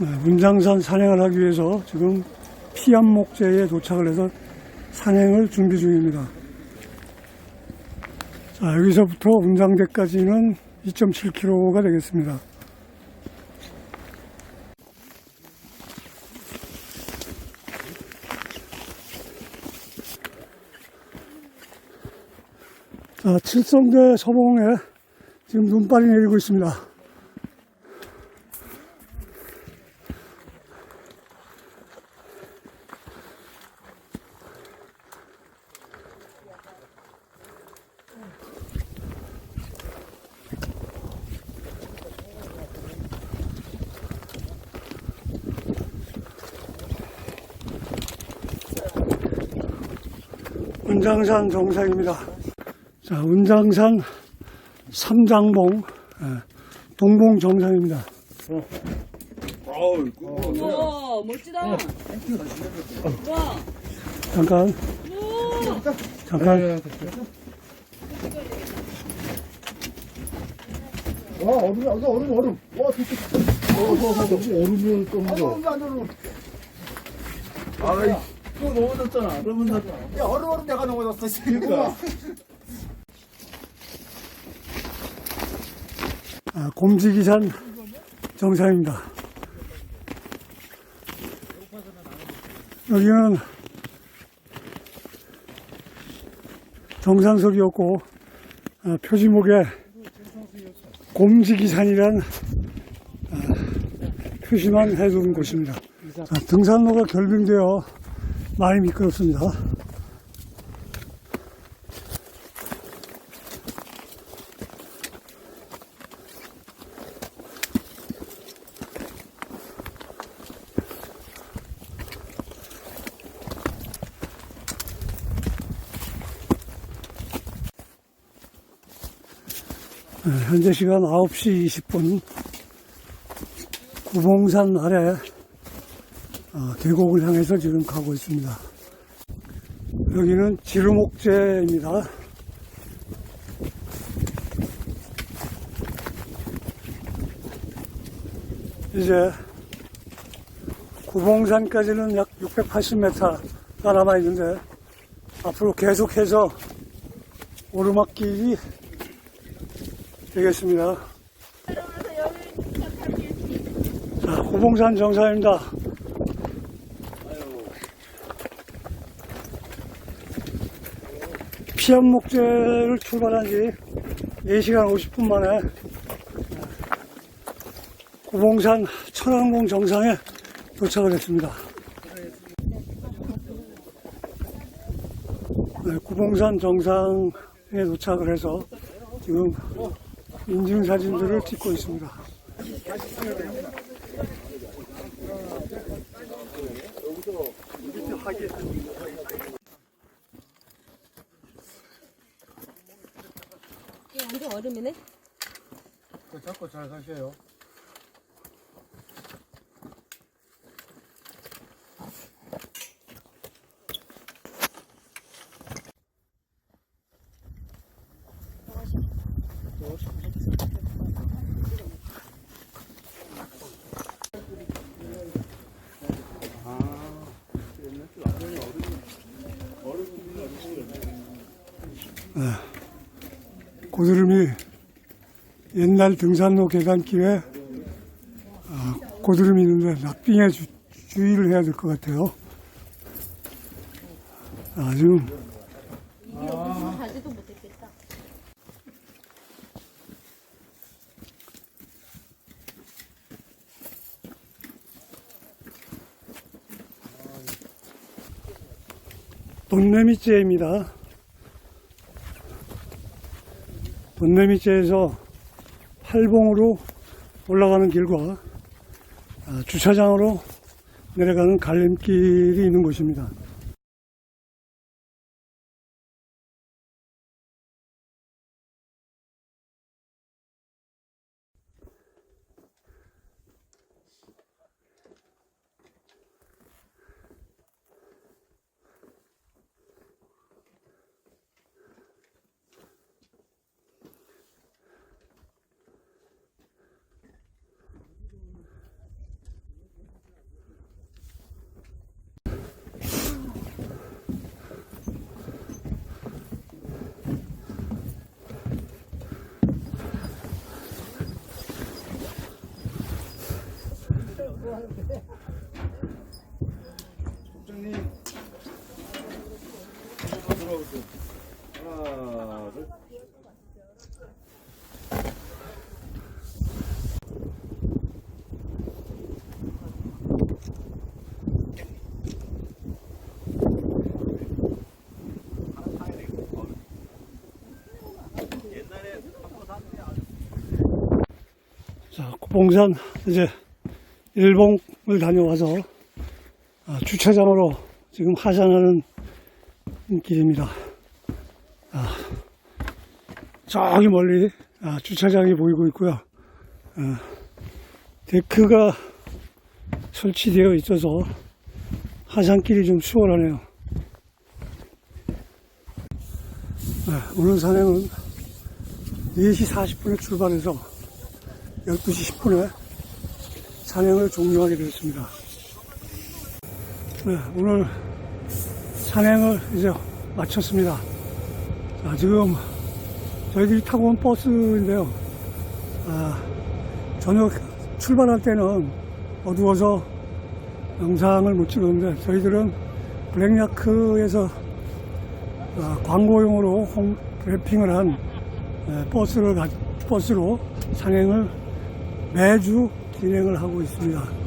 네, 문장산 산행을 하기 위해서 지금 피암목재에 도착을 해서 산행을 준비 중입니다. 자, 여기서부터 운장대까지는 2.7km가 되겠습니다. 자, 칠성대 서봉에 지금 눈발이 내리고 있습니다. 운장산 정상입니다. 자, 운장산 삼장봉, 예, 동봉 정상입니다. 우와 멋지다. 와. 잠깐, 우와. 잠깐. 와 얼음 여기 얼음 얼음 와 진짜 여기 얼음을 떠먹어 아이 그거 넘어졌잖아. 그러면 나야 얼음 얼음 내가 넘어졌어 그러니까 아, 곰지기산 정상입니다. 여기는 정상석이었고 아, 표지목에 곰지기산이란 아, 표시만 해둔 곳입니다. 자, 등산로가 결빙되어 많이 미끄럽습니다. 네, 현재 시간 9시 20분 구봉산 아래 어, 계곡을 향해서 지금 가고 있습니다. 여기는 지루목재입니다. 이제 구봉산까지는 약 680m가 남아 있는데 앞으로 계속해서 오르막길이 되겠습니다. 자, 구봉산 정상입니다. 피암목재를 출발한 지 4시간 50분 만에 구봉산 천왕봉 정상에 도착을 했습니다. 네, 구봉산 정상에 도착을 해서 지금 인증 사진들을 찍고 있습니다. 이게 완전 얼음이네. 잡고 잘 가세요 고드름이 옛날 등산로 계단길에 아, 고드름이 있는데 낙빙에 주, 주의를 해야 될 것 같아요. 아, 못했겠다. 돈내미째입니다. 돈내미째에서 팔봉으로 올라가는 길과 아, 주차장으로 내려가는 갈림길이 있는 곳입니다. 자, 고봉산 이제 일봉을 다녀와서 아, 주차장으로 지금 하산하는 길입니다. 아, 저기 멀리 아, 주차장이 보이고 있고요. 아, 데크가 설치되어 있어서 하산길이 좀 수월하네요. 아, 오늘 산행은 4시 40분에 출발해서 12시 10분에 산행을 종료하게 되었습니다. 네, 오늘 산행을 이제 마쳤습니다. 자, 지금 저희들이 타고 온 버스인데요. 아, 저녁 출발할 때는 어두워서 영상을 못 찍었는데 저희들은 블랙야크에서 아, 광고용으로 홈 래핑을 한 에, 버스를 가- 버스로 산행을 매주 진행을 하고 있습니다.